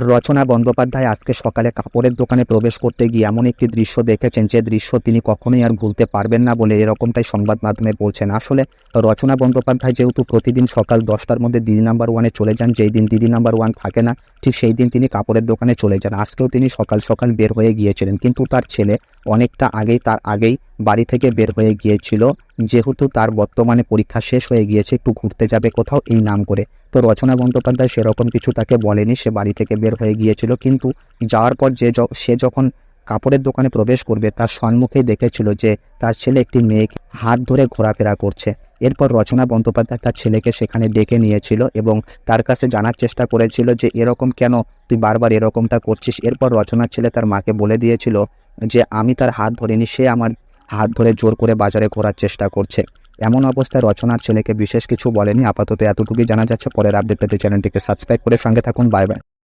রচনা বন্দ্যোপাধ্যায় আজকে সকালে কাপড়ের দোকানে প্রবেশ করতে গিয়ে এমন একটি দৃশ্য দেখেছেন যে দৃশ্য তিনি কখনোই আর ভুলতে পারবেন না বলে এরকমটাই সংবাদ মাধ্যমে বলছেন। আসলে রচনা বন্দ্যোপাধ্যায় যেহেতু প্রতিদিন সকাল দশটার মধ্যে দিদি নাম্বার ওয়ানে চলে যান, যেই দিন দিদি নাম্বার ওয়ান থাকে না, ঠিক সেই দিন তিনি কাপড়ের দোকানে চলে যান। আজকেও তিনি সকাল সকাল বের হয়ে গিয়েছিলেন। কিন্তু তার ছেলে অনেকটা আগেই, তার আগেই বাড়ি থেকে বের হয়ে গিয়েছিল। যেহেতু তার বর্তমানে পরীক্ষা শেষ হয়ে গিয়েছে, একটু ঘুরতে যাবে কোথাও, এই নাম করে। তো রচনা বন্দ্যোপাধ্যায় সেরকম কিছু তাকে বলেনি, সে বাড়ি থেকে বের হয়ে গিয়েছিল। কিন্তু যাওয়ার পর যে সে যখন কাপড়ের দোকানে প্রবেশ করবে, তার সম্মুখেই দেখেছিল যে তার ছেলে একটি মেয়েকে হাত ধরে ঘোরাফেরা করছে। এরপর রচনা বন্দ্যোপাধ্যায় তার ছেলেকে সেখানে ডেকে নিয়েছিল এবং তার কাছে জানার চেষ্টা করেছিল যে, এরকম কেন? তুই বারবার এরকমটা করছিস? এরপর রচনার ছেলে তার মাকে বলে দিয়েছিল যে, আমি তার হাত ধরিনি, সে আমার হাত ধরে জোর করে বাজারে ঘোরার চেষ্টা করছে। এমন অবস্থায় রচনার ছেলেকে বিশেষ কিছু বলেনি। আপাতত এতটুকুই জানা যাচ্ছে। পরের আপডেট পেতে চ্যানেলটিকে সাবস্ক্রাইব করে সঙ্গে থাকুন। Bye bye